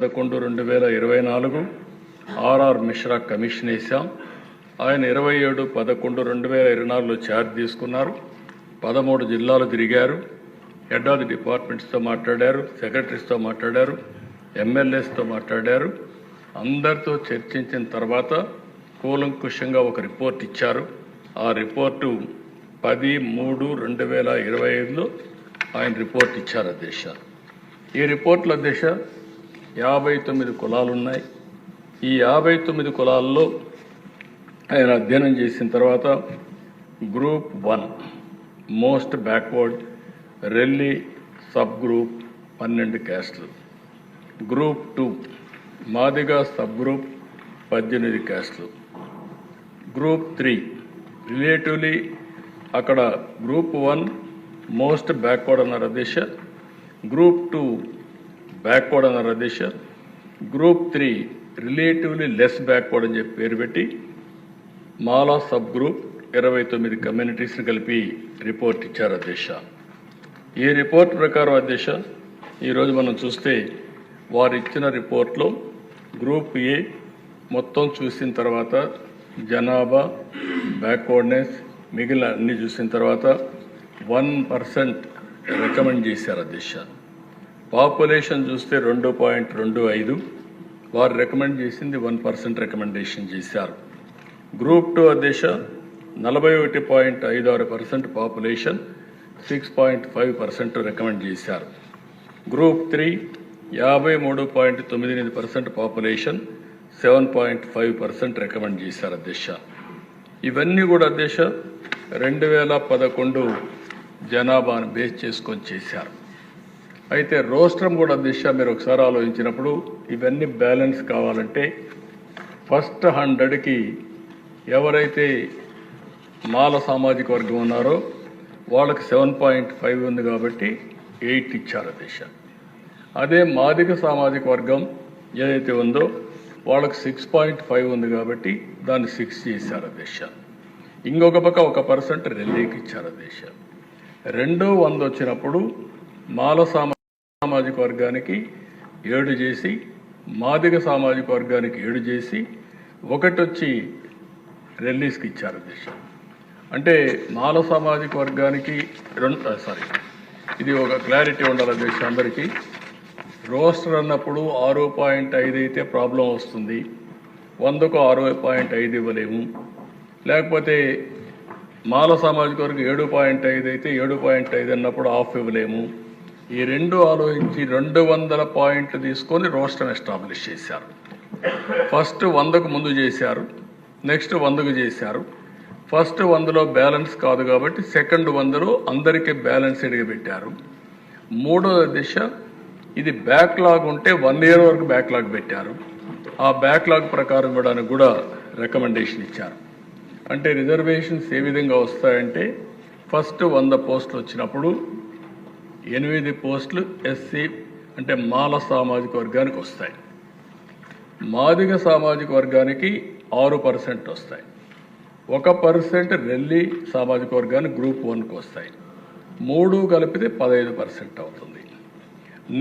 పదకొండు రెండు వేల ఇరవై నాలుగు ఆర్ఆర్ మిశ్రా కమిషన్ వేశాం. ఆయన ఇరవై ఏడు పదకొండు రెండు వేల ఇరవై నాలుగులో ఛార్జ్ తీసుకున్నారు. పదమూడు జిల్లాలు తిరిగారు. హెడ్ ఆఫ్ ది డిపార్ట్మెంట్స్తో మాట్లాడారు. సెక్రటరీస్తో మాట్లాడారు. ఎమ్మెల్యేస్తో మాట్లాడారు. అందరితో చర్చించిన తర్వాత కూలంకుషంగా ఒక రిపోర్ట్ ఇచ్చారు. ఆ రిపోర్టు పది మూడు రెండు వేల ఇరవై ఐదులో ఆయన రిపోర్ట్ ఇచ్చారు అధ్యక్ష ఈ రిపోర్ట్లో అధ్యక్ష యాభై తొమ్మిది కులాలు ఉన్నాయి ఈ యాభై తొమ్మిది కులాల్లో ఆయన అధ్యయనం చేసిన తర్వాత గ్రూప్ వన్ మోస్ట్ బ్యాక్వర్డ్ రెల్లీ సబ్ గ్రూప్ పన్నెండు క్యాస్టులు. Group two Madiga sub group పద్దెనిమిది క్యాస్టులు. గ్రూప్ త్రీ రిలేటివ్లీ అక్కడ గ్రూప్ వన్ మోస్ట్ బ్యాక్వర్డ్ అన్నారు దిశ గ్రూప్ టూ బ్యాక్వర్డ్ అన్నారు అధ్యక్ష group three relatively less backward అని చెప్పి పేరు పెట్టి మాలా సబ్ గ్రూప్ ఇరవై తొమ్మిది కమ్యూనిటీస్ని కలిపి రిపోర్ట్ ఇచ్చారు అధ్యక్ష ఈ రిపోర్ట్ ప్రకారం అధ్యక్ష ఈరోజు మనం చూస్తే వారు ఇచ్చిన రిపోర్ట్లో గ్రూప్ ఏ మొత్తం చూసిన తర్వాత జనాభా బ్యాక్వర్డ్నెస్ మిగిలిన అన్ని చూసిన తర్వాత వన్ పర్సెంట్ రికమెండ్ చేశారు అధ్యక్ష పాపులేషన్ చూస్తే రెండు పాయింట్ రెండు ఐదు. వారు రికమెండ్ చేసింది వన్ పర్సెంట్ రికమెండేషన్ చేశారు. గ్రూప్ టూ దిశ నలభై ఒకటి పాయింట్ ఐదు ఆరు percent population six point five percent recommend చేశారు. గ్రూప్ త్రీ యాభై మూడు పాయింట్ తొమ్మిది ఎనిమిది percent population seven point five percent recommend చేశారు అధ్యక్ష. ఇవన్నీ కూడా అధ్యక్ష రెండు వేల పదకొండు జనాభాను బేస్ చేసుకొని చేశారు. అయితే రోస్ట్రం కూడా దిశ మీరు ఒకసారి ఆలోచించినప్పుడు ఇవన్నీ బ్యాలెన్స్ కావాలంటే ఫస్ట్ హండ్రెడ్కి ఎవరైతే మాల సామాజిక వర్గం ఉన్నారో వాళ్ళకి సెవెన్ పాయింట్ ఫైవ్ ఉంది కాబట్టి ఎయిట్ ఇచ్చారు దిశ. అదే మాదిక సామాజిక వర్గం ఏదైతే ఉందో వాళ్ళకి సిక్స్ పాయింట్ ఫైవ్ ఉంది కాబట్టి దాన్ని సిక్స్ చేశారు దిశ. ఇంకొక పక్క ఒక పర్సెంట్ రెల్లీకి ఇచ్చారు దిశ. రెండో వంద వచ్చినప్పుడు మాల సామా సామాజిక వర్గానికి ఏడు చేసి మాదిగ సామాజిక వర్గానికి ఏడు చేసి ఒకటి వచ్చి రెల్లీస్కి ఇచ్చారు అధ్యక్ష. అంటే మాల సామాజిక వర్గానికి రెండు సారీ ఇది ఒక క్లారిటీ ఉండాలి అధ్యక్ష అందరికీ. రోస్టర్ అన్నప్పుడు ఆరు పాయింట్ ఐదు అయితే ప్రాబ్లం వస్తుంది. వందకు ఆరు పాయింట్ ఐదు ఇవ్వలేము. లేకపోతే మాల సామాజిక వర్గం ఏడు పాయింట్ ఐదు అయితే ఏడు పాయింట్ ఐదు అన్నప్పుడు ఆఫ్ ఇవ్వలేము. ఈ రెండు ఆలోచించి రెండు వందల పాయింట్లు తీసుకొని రోస్టర్ని ఎస్టాబ్లిష్ చేశారు. ఫస్ట్ వందకు ముందు చేశారు నెక్స్ట్ వందకు చేశారు. ఫస్ట్ వందలో బ్యాలెన్స్ కాదు కాబట్టి సెకండ్ వందలో అందరికీ బ్యాలెన్స్ పెట్టారు మూడో దిశ ఇది బ్యాక్లాగ్ ఉంటే వన్ ఇయర్ వరకు బ్యాక్లాగ్ పెట్టారు. ఆ బ్యాక్లాగ్ ప్రకారం ఇవ్వడానికి కూడా రికమెండేషన్ ఇచ్చారు. అంటే రిజర్వేషన్స్ ఏ విధంగా వస్తాయంటే ఫస్ట్ వంద పోస్టులు వచ్చినప్పుడు ఎనిమిది పోస్టులు ఎస్సీ అంటే మాల సామాజిక వర్గానికి వస్తాయి. మాదిగ సామాజిక వర్గానికి ఆరు పర్సెంట్ వస్తాయి. ఒక పర్సెంట్ రెల్లి సామాజిక వర్గానికి గ్రూప్ వన్కి వస్తాయి. మూడు కలిపితే పదహైదు పర్సెంట్ అవుతుంది.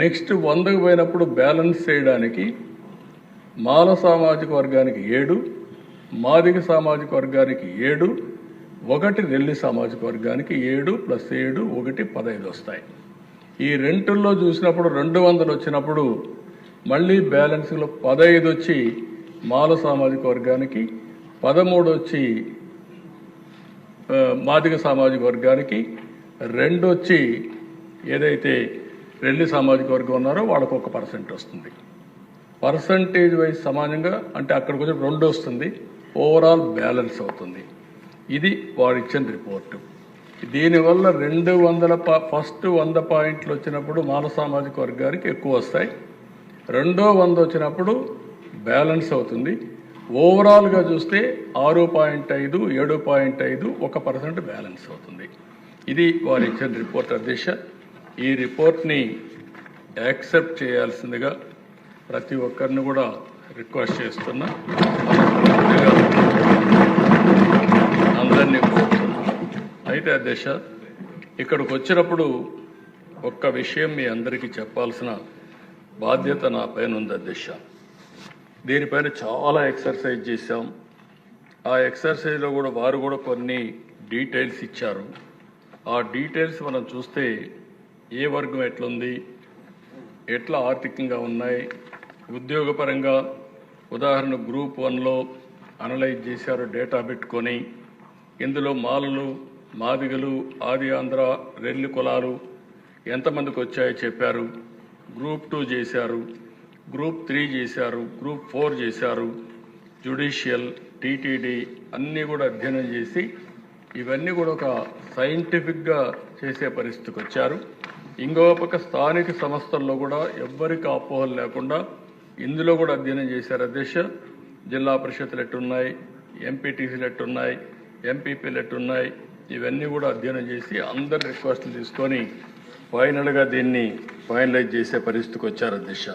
నెక్స్ట్ వందకు పోయినప్పుడు బ్యాలెన్స్ చేయడానికి మాల సామాజిక వర్గానికి ఏడు మాదిగ సామాజిక వర్గానికి ఏడు ఒకటి రెల్లి సామాజిక వర్గానికి ఏడు ప్లస్ ఏడు ఒకటి పదహైదు వస్తాయి. ఈ రెంటుల్లో చూసినప్పుడు రెండు వందలు వచ్చినప్పుడు మళ్ళీ బ్యాలెన్స్లో పదహైదు వచ్చి మాల సామాజిక వర్గానికి పదమూడు వచ్చి మాదిక సామాజిక వర్గానికి రెండు వచ్చి ఏదైతే రెల్లి సామాజిక వర్గం ఉన్నారో వాళ్ళకు ఒక పర్సెంట్ వస్తుంది. పర్సంటేజ్ వైజ్ సమానంగా అంటే అక్కడికి వచ్చి రెండు వస్తుంది. ఓవరాల్ బ్యాలెన్స్ అవుతుంది. ఇది వారు ఇచ్చిన రిపోర్టు. దీనివల్ల రెండు వందల ఫస్ట్ వంద పాయింట్లు వచ్చినప్పుడు మానవ సామాజిక వర్గానికి ఎక్కువ వస్తాయి. రెండో వంద వచ్చినప్పుడు బ్యాలెన్స్ అవుతుంది. ఓవరాల్గా చూస్తే ఆరు పాయింట్ ఐదు ఏడు పాయింట్ ఐదు ఒక పర్సెంట్ బ్యాలెన్స్ అవుతుంది. ఇది వారు ఇచ్చిన రిపోర్ట్ అధ్యక్ష ఈ రిపోర్ట్ని యాక్సెప్ట్ చేయాల్సిందిగా ప్రతి ఒక్కరిని కూడా రిక్వెస్ట్ చేస్తున్నా. మనస్ఫూర్తిగా అందరినీ కోరుతున్నా అయితే అధ్యక్ష ఇక్కడికి వచ్చినప్పుడు ఒక్క విషయం మీ అందరికీ చెప్పాల్సిన బాధ్యత నా పైన ఉంది అధ్యక్ష దీనిపైన చాలా ఎక్సర్సైజ్ చేశాం. ఆ ఎక్సర్సైజ్లో కూడా వారు కూడా కొన్ని డీటెయిల్స్ ఇచ్చారు. ఆ డీటెయిల్స్ మనం చూస్తే ఏ వర్గం ఎట్లుంది ఎట్లా ఆర్థికంగా ఉన్నాయి ఉద్యోగపరంగా ఉదాహరణ గ్రూప్ వన్లో అనలైజ్ చేశారు డేటా పెట్టుకొని ఇందులో మాలలు మాదిగలు ఆది ఆంధ్ర రెల్లి కులాలు ఎంతమందికి వచ్చాయో చెప్పారు. గ్రూప్ టూ చేశారు. గ్రూప్ త్రీ చేశారు. గ్రూప్ ఫోర్ చేశారు. జ్యుడిషియల్ టీటీడీ అన్నీ కూడా అధ్యయనం చేసి ఇవన్నీ కూడా ఒక సైంటిఫిక్గా చేసే పరిస్థితికి వచ్చారు. ఇంకో పక్క స్థానిక సంస్థల్లో కూడా ఎవ్వరికి అపోహలు లేకుండా ఇందులో కూడా అధ్యయనం చేశారు అధ్యక్ష. జిల్లా పరిషత్లు ఎట్టున్నాయి ఎంపీటీసీలు ఎట్టున్నాయి ఎంపీపీలు ఎట్టున్నాయి ఇవన్నీ కూడా అధ్యయనం చేసి అందరి రిక్వెస్ట్లు తీసుకొని ఫైనల్గా దీన్ని ఫైనలైజ్ చేసే పరిస్థితికి వచ్చారు అధ్యక్ష.